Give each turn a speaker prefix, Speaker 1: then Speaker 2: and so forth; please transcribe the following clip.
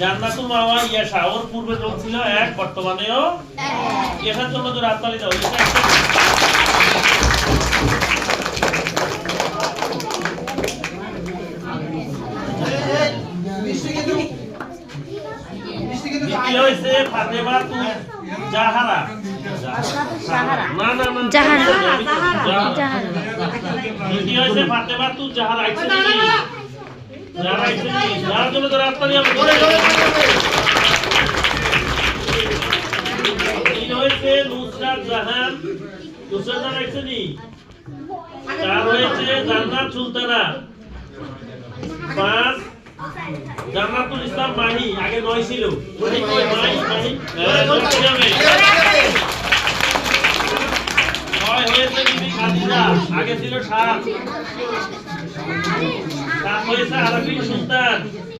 Speaker 1: জান্নাতুল মাওয়া ইয়াশা ওর পূর্বে যোগ ছিল এক বর্তমানেও ইয়াশার জন্য তো রাততালি দাও জাহারা? যারা জন্য হয়েছে নুসরাত জাহান নুসরাত জাহান আইছে নি চার হয়েছে জান্নাত সুলতানা পাঁচ জান্নাতুল ইসলাম মাহি আগে নয় ছিল মাহি মাহি হয়েছে দিদি খাদিজা আগে ছিল সাত। সাত হয়েছে আরবিন সুলতান।